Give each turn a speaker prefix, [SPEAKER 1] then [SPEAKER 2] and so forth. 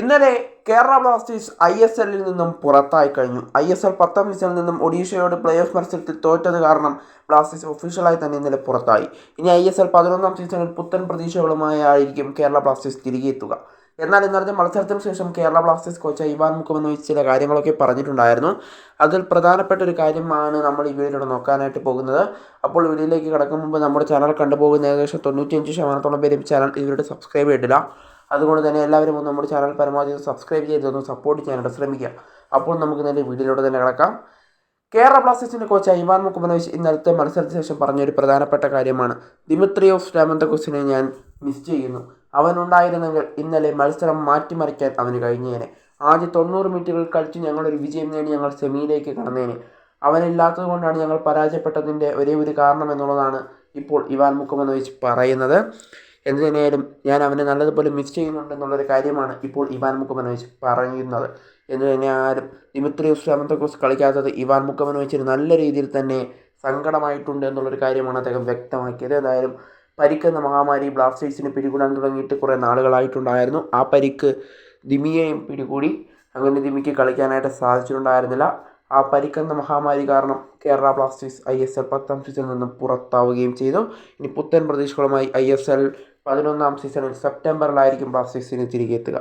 [SPEAKER 1] ഇന്നലെ Kerala Blasters I S എല്ലിൽ നിന്നും പുറത്തായി കഴിഞ്ഞു. ഐ എസ് എൽ പത്താം നിന്നും ഒഡീഷയോട് പ്ലേ ഓഫ് മത്സരത്തിൽ തോറ്റത് കാരണം ബ്ലാസ്റ്റേഴ്സ് ഒഫീഷ്യലായി തന്നെ ഇന്നലെ പുറത്തായി. ഇനി ഐ എസ് എൽ പതിനൊന്നാം സീസണിൽ പുത്തൻ പ്രതീക്ഷകളുമായി ആയിരിക്കും കേരള ബ്ലാസ്റ്റേഴ്സ് തിരികെ എത്തുക. എന്നാൽ ഇന്നലത്തെ മത്സരത്തിന് ശേഷം കേരള ബ്ലാസ്റ്റേഴ്സ് കോച്ച് ഇവാൻ മുഖമെന്ന് ചില കാര്യങ്ങളൊക്കെ പറഞ്ഞിട്ടുണ്ടായിരുന്നു. അതിൽ പ്രധാനപ്പെട്ട ഒരു കാര്യമാണ് നമ്മൾ ഈ വീഡിയോയിലൂടെ നോക്കാനായിട്ട് പോകുന്നത്. അപ്പോൾ വീഡിയോയിലേക്ക് കടക്കും മുമ്പ് നമ്മുടെ ചാനൽ കണ്ടുപോകുന്ന ഏകദേശം തൊണ്ണൂറ്റിയഞ്ച് ശതമാനത്തോളം പേരും ചാനൽ ഇവരുടെ സബ്സ്ക്രൈബ് ചെയ്തിട്ടില്ല. അതുകൊണ്ട് തന്നെ എല്ലാവരും ഒന്ന് നമ്മുടെ ചാനൽ പരമാവധി സബ്സ്ക്രൈബ് ചെയ്തൊന്ന് സപ്പോർട്ട് ചെയ്യാനായിട്ട് ശ്രമിക്കുക. അപ്പോൾ നമുക്ക് നേരെ വീഡിയോയിലൂടെ തന്നെ കിടക്കാം. കേരള ബ്ലാസ്റ്റേഴ്സിന്റെ കോച്ചായ ഇവാൻ മുക്കുമനോവിച്ച് ഇന്നലത്തെ മത്സരത്തിന് ശേഷം പറഞ്ഞൊരു പ്രധാനപ്പെട്ട കാര്യമാണ്. ദിമിത്രിയോസ് രാമന്തകോസിനെ ഞാൻ മിസ് ചെയ്യുന്നു. അവനുണ്ടായിരുന്നെങ്കിൽ ഇന്നലെ മത്സരം മാറ്റിമറിക്കാൻ അവന് കഴിഞ്ഞേനെ. ആദ്യ തൊണ്ണൂറ് മിനിറ്റുകൾ കളിച്ച് ഞങ്ങളൊരു വിജയം നേടി ഞങ്ങൾ സെമിയിലേക്ക് കടന്നേനെ. അവനില്ലാത്തത് കൊണ്ടാണ് ഞങ്ങൾ പരാജയപ്പെട്ടതിന്റെ ഒരേ ഒരു കാരണം എന്നുള്ളതാണ് ഇപ്പോൾ ഇവാൻ മുക്കുമനോവിച്ച് പറയുന്നത്. എന്തു ഞാൻ അവനെ നല്ലതുപോലെ മിസ് ചെയ്യുന്നുണ്ടെന്നുള്ളൊരു കാര്യമാണ് ഇപ്പോൾ ഇവാൻ മുക്കമനോവിച്ച് പറയുന്നത്. എന്ന് തന്നെയായാലും ദിമിത്രിയോസ് രാമന്തക്കോസ് കളിക്കാത്തത് ഇവാൻ മുക്കമനോവിച്ചിന് നല്ല രീതിയിൽ തന്നെ സങ്കടമായിട്ടുണ്ട് എന്നുള്ളൊരു കാര്യമാണ് അദ്ദേഹം വ്യക്തമാക്കിയത്. ഏതായാലും പരിക്കെന്ന മഹാമാരി ബ്ലാസ്റ്റേഴ്സിനെ പിടികൂടാൻ തുടങ്ങിയിട്ട് കുറേ നാളുകളായിട്ടുണ്ടായിരുന്നു. ആ പരിക്ക് ദിമിയെയും പിടികൂടി. അങ്ങനെ ദിമിക്ക് കളിക്കാനായിട്ട് സാധിച്ചിട്ടുണ്ടായിരുന്നില്ല. ആ പരിക്കെന്ന മഹാമാരി കാരണം Kerala Blasters I S L പത്താം സീസണിൽ നിന്നും പുറത്താവുകയും ചെയ്തു. ഇനി പുത്തൻ പ്രതീക്ഷകളുമായി ഐ എസ് എൽ പതിനൊന്നാം സീസണിൽ സെപ്റ്റംബറിലായിരിക്കും ബ്ലാസ്റ്റേഴ്സിന് തിരികെ എത്തുക.